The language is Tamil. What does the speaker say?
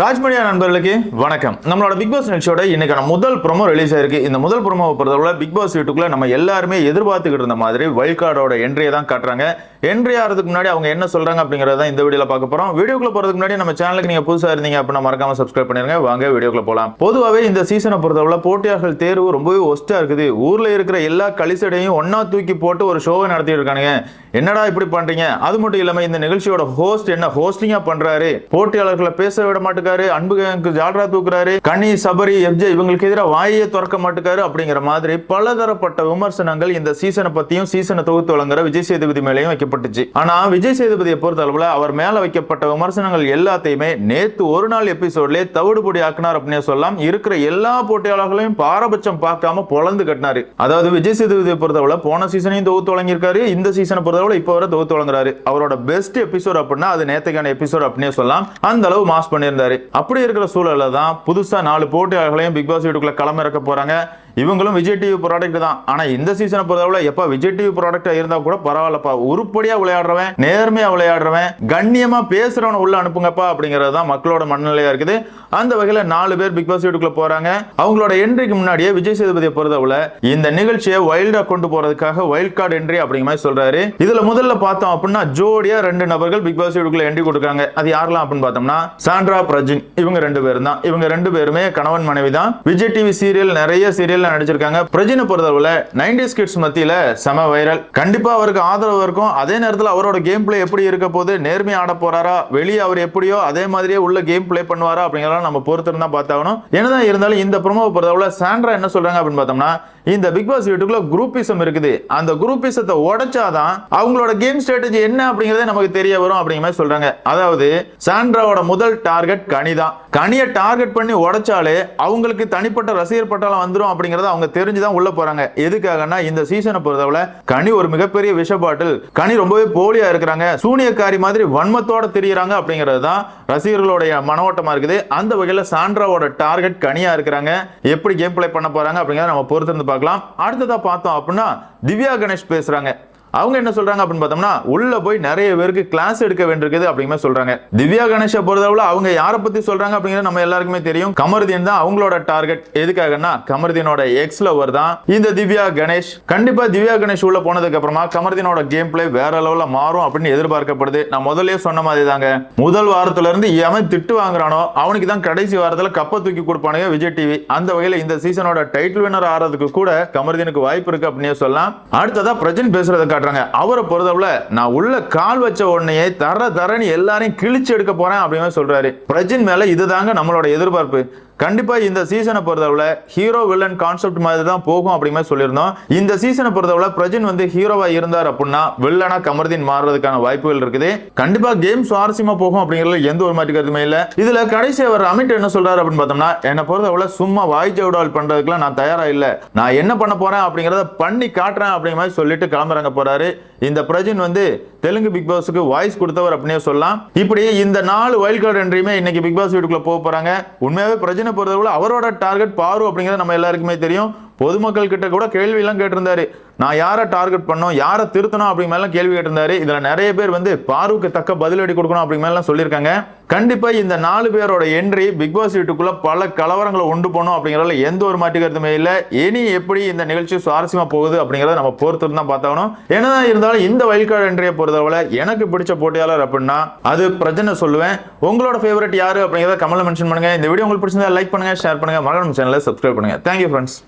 ராஜ்மணியா நண்பர்களுக்கு வணக்கம். நம்மளோட பிக் பாஸ் நிகழ்ச்சியோட இன்னைக்கான முதல் ப்ரோமோ ரிலீஸ் ஆயிருக்கு. இந்த முதல் ப்ரோமோ பொறுத்தவரை பிக் பாஸ் வீட்டுக்குள்ள நம்ம எல்லாருமே எதிர்பார்த்துக்கிட்டு இருந்த மாதிரி வைல்ட் கார்டோட என்ட்ரியை தான் காட்டுறாங்க. என்ட்ரி ஆகிறதுக்கு முன்னாடி அவங்க என்ன சொல்றாங்க அப்படிங்கறத இந்த வீடியோல பார்க்க போறோம். வீடியோக்குள்ள போறதுக்கு முன்னாடி நம்ம சேனலுக்கு நீங்க புதுசா இருந்தீங்க அப்படின்னா மறக்காம சப்ஸ்கிரைப் பண்ணிருங்க. வாங்க வீடியோக்குள்ள போலாம். பொதுவாகவே இந்த சீசனை பொறுத்தவரை போட்டியாளர்கள் தேர்வு ரொம்பவே ஒஸ்டா இருக்குது. ஊர்ல இருக்கிற எல்லா கலிசடையும் ஒன்னா தூக்கி போட்டு ஒரு ஷோவை நடத்திட்டு இருக்கானுங்க. என்னடா இப்படி பண்றீங்க? அது மட்டும் இல்லாம இந்த நிகழ்ச்சியோட ஹோஸ்ட் என்ன ஹோஸ்டிங்கா பண்றாரு? போட்டியாளர்களை பேச விட இருக்காரு அன்புக்கு ஜால்ரா தூக்குறாரு கனி சபரி எஃப்ஜே இவங்களுக்கு எதிராக வாயை திறக்க மாட்டுக்காரு அப்படிங்கிற மாதிரி பலதரப்பட்ட விமர்சனங்கள் இந்த சீசனை பத்தியும் சீசனை தொகுத்து வழங்குற விஜய் சேதுபதி மேலேயும் வைக்கப்பட்டுச்சு. ஆனா விஜய் சேதுபதியை பொறுத்த அளவுல அவர் மேல வைக்கப்பட்ட விமர்சனங்கள் எல்லாத்தையுமே நேத்து ஒரு நாள் எபிசோட்லயே தவிடுபொடி ஆக்கினார் அப்படின்னு சொல்லலாம். இருக்கிற எல்லா போட்டியாளர்களையும் பாரபட்சம் பார்க்காம பொழந்து கட்டினாரு. அதாவது விஜய் சேதுபதியை பொறுத்தவரை போன சீசனையும் தொகுத்து வழங்கியிருக்காரு இந்த சீசனை பொறுத்தவரை இப்போ வரை தொகுத்து வழங்குறாரு. அவரோட பெஸ்ட் எபிசோட் அப்படின்னா அது நேத்துக்கான எபிசோட் அப்படின்னே சொல்லலாம். அந்த அளவு மாஸ் பண்ணியிருந்தாரு. அப்படி இருக்கிற சூழல்ல தான் புதுசா நாலு போட்டியாளர்களையும் பிக் பாஸ் வீட்டுக்குள்ள களமிறக்க போறாங்க. இவங்களும் விஜய் டிவி ப்ராடக்ட் தான். ஆனா இந்த சீசனை பொறுத்தவரை எப்ப விஜய் டிவி ப்ராடக்டா இருந்தா கூட பரவாயில்லப்பா. உருப்படியா விளையாடுறவன் நேர்மையா விளையாடுறவன் கண்ணியமா பேசுறவனை உள்ள அனுப்புங்கப்பா அப்படிங்கிறது தான் மக்களோட மனநிலையா இருக்குது. அந்த வகையில நாலு பேர் பிக் பாஸ் வீட்டுக்குள்ள போறாங்க. அவங்களோட என்ட்ரிக்கு முன்னாடியே விஜய் சேதுபதியை பொறுத்தவரை இந்த நிகழ்ச்சியை வைல்டா கொண்டு போறதுக்காக வைல்ட் கார்டு என்ட்ரி அப்படிங்கிற மாதிரி சொல்றாரு. இதுல முதல்ல பார்த்தோம் அப்படின்னா ஜோடியா ரெண்டு நபர்கள் பிக் பாஸ் வீட்டுக்குள்ள என்ட்ரி கொடுக்குறாங்க. அது யாரெல்லாம் அப்படின்னு பார்த்தோம்னா சாண்ட்ரா பிரஜின் இவங்க ரெண்டு பேரும் தான். இவங்க ரெண்டு பேருமே கணவன் மனைவி தான் விஜய் டிவி சீரியல் நிறைய சீரியல் நடிச்சிருக்காங்க. பிரஜினை பொறுத்தவரை நைன்டிஸ் கிட்ஸ் மத்தியில செம வைரல். கண்டிப்பா அவருக்கு ஆதரவு இருக்கும். அதே நேரத்தில் அவரோட கேம் பிளே எப்படி இருக்க போது நேர்மையா ஆட போறாரா? வெளியே அவர் எப்படியோ அதே மாதிரியே உள்ள கேம் பிளே பண்ணுவாரா? அப்படிங்கிறத நம்ம பொறுத்திருந்தா பார்த்தாகணும். என்னதான் இருந்தாலும் இந்த ப்ரோமோவை பொறுத்தவரை சாண்ட்ரா என்ன சொல்றாங்க அப்படின்னு பார்த்தோம்னா இந்த பிக் பாஸ் வீட்டுக்குள்ள குரூப்பிசம் இருக்குது. அந்த குரூப்பிசத்தை உடைச்சாதான் அவங்களோட கேம் ஸ்ட்ராட்டஜி என்ன அப்படிங்கறதே நமக்கு தெரிய வரும் அப்படிங்கிற மாதிரி சொல்றாங்க. அதாவது சாண்ட்ராவோட முதல் டார்கெட் கனி தான் கனியை டார்கெட் பண்ணி உடைச்சாலே அவங்களுக்கு தனிப்பட்ட ரசிகர் பட்டாளம் வந்துடும் அப்படிங்கறத அவங்க தெரிஞ்சுதான் உள்ள போறாங்க. எதுக்காகனா இந்த சீசனை பொறுத்தவரை கனி ஒரு மிகப்பெரிய விஷ பாட்டில். கனி ரொம்பவே போலியா இருக்கிறாங்க. சூனியக்காரி மாதிரி வன்மத்தோட தெரியுறாங்க அப்படிங்கிறது தான் ரசிகர்களுடைய மனோட்டமா இருக்குது. அந்த வகையில சாண்ட்ராவோட டார்கெட் கனியா இருக்கிறாங்க. எப்படி கேம் பிளே பண்ண போறாங்க அப்படிங்கறத நம்ம பொறுத்திருந்து பார்க்கலாம். அடுத்ததா பார்த்தோம் அப்படின்னா திவ்யா கணேஷ் பேசுறாங்க. அவங்க என்ன சொல்றாங்க அப்படின்னு பார்த்தோம்னா உள்ள போய் நிறைய பேருக்கு கிளாஸ் எடுக்க வேண்டியிருக்குது அப்படிங்கிற மாதிரி சொல்றாங்க. திவ்யா கணேஷை பொறுத்தவரை அவங்க யாரை பத்தி சொல்றாங்க அப்படிங்கிறது நம்ம எல்லாருக்குமே தெரியும். கமர்தீன் தான் அவங்களோட டார்கெட் எதுக்காகன்னா கமர்தீனோட எக்ஸ் லவர் தான் இந்த திவ்யா கணேஷ். கண்டிப்பா திவ்யா கணேஷ் உள்ள போனதுக்கு அப்புறமா கமர்தீனோட கேம் பிளே வேற லெவல்ல மாறும் அப்படின்னு எதிர்பார்க்கப்படுது. நான் முதல்ல சொன்ன மாதிரி தாங்க முதல் வாரத்துல இருந்து எவன் திட்டு வாங்குறானோ அவனுக்கு தான் கடைசி வாரத்துல கப்பை தூக்கி கொடுப்பானுங்க விஜய் டிவி அந்த வகையில இந்த சீசனோட டைட்டில் வினர் ஆறதுக்கு கூட கமர்தீனுக்கு வாய்ப்பு இருக்கு அப்படின்னே சொல்லலாம். அடுத்ததா பிரஜன் பேசுறதுக்கு காட்டுறாங்க. அவரை பொறுத்தவரை நான் உள்ள கால் வச்ச உடனே தர தரன்னு எல்லாரையும் கிழிச்சு எடுக்க போறேன் அப்படின்னு சொல்றாரு. பிரஜின் மேல இதுதாங்க நம்மளோட எதிர்பார்ப்பு. கண்டிப்பாக இந்த சீசனை பொறுத்தவரை ஹீரோ வில்லன் கான்செப்ட் மாதிரி தான் போகும் அப்படிமே சொல்லியிருந்தோம். இந்த சீசனை பொறுத்தவரை பிரஜின் வந்து ஹீரோவாக இருந்தார் அப்படின்னா வில்லனா கமர்தீன் மாறுறதுக்கான வாய்ப்புகள் இருக்குது. கண்டிப்பாக கேம் சுவாரஸ்யமா போகும் அப்படிங்கிறது எந்த ஒரு மாற்று கருத்துமே இல்லை. இதில் கடைசி அவர் அமிட் என்ன சொல்கிறார் அப்படின்னு பார்த்தோம்னா என்னை பொறுத்தவரை சும்மா வாய் ஜவுடால் பண்ணுறதுக்குலாம் நான் தயாராக இல்லை. நான் என்ன பண்ண போறேன் அப்படிங்கிறத பண்ணி காட்டுறேன் அப்படிங்கிற மாதிரி சொல்லிட்டு கிளம்புறாங்க போறாரு. இந்த பிரஜின் வந்து தெலுங்கு பிக் பாஸுக்கு வாய்ஸ் கொடுத்தவர் அப்படின்னே சொல்லலாம். இப்படி இந்த நாலு வைல்ட் கார்டு என்றையுமே இன்னைக்கு பிக் பாஸ் வீட்டுக்குள்ள போக போறாங்க. உண்மையாவே பிரஜனை பொறுத்தவரை அவரோட டார்கெட் பாரு அப்படிங்கிறது நம்ம எல்லாருக்குமே தெரியும். பொதுமக்கள் கிட்ட கூட கேள்வி எல்லாம் கேட்டிருந்தாரு. நான் யாரை டார்கெட் பண்ணோம் யாரை திருத்தணும் அப்படிங்க மேலாம் கேள்வி கேட்டிருந்தாரு. இதில் நிறைய பேர் வந்து பாருவுக்கு தக்க பதிலடி கொடுக்கணும் அப்படிங்க மேலாம் சொல்லியிருக்காங்க. கண்டிப்பாக இந்த நாலு பேரோட என்ட்ரி பிக் பாஸ் வீட்டுக்குள்ள பல கலவரங்களை உண்டு போகணும் அப்படிங்கிறதுல எந்த ஒரு மாற்று இல்லை. இனி எப்படி இந்த நிகழ்ச்சி சுவாரஸ்யமாக போகுது அப்படிங்கிறத நம்ம பொறுத்து தான் பார்த்தாகணும். என்னதான் இருந்தாலும் இந்த வைல்ட் என்ட்ரியை பொறுத்தவரை எனக்கு பிடிச்ச போட்டியாளர் அப்படின்னா அது பிரச்சனை சொல்லுவேன். உங்களோட ஃபேவரட் யாரு அப்படிங்கறத கமெண்ட்ல மென்ஷன் பண்ணுங்க. இந்த வீடியோ உங்களுக்கு பிடிச்சிருந்தா லைக் பண்ணுங்க ஷேர் பண்ணுங்க. மறக்காம சேனலை சப்ஸ்கிரைப் பண்ணுங்க. Thank you friends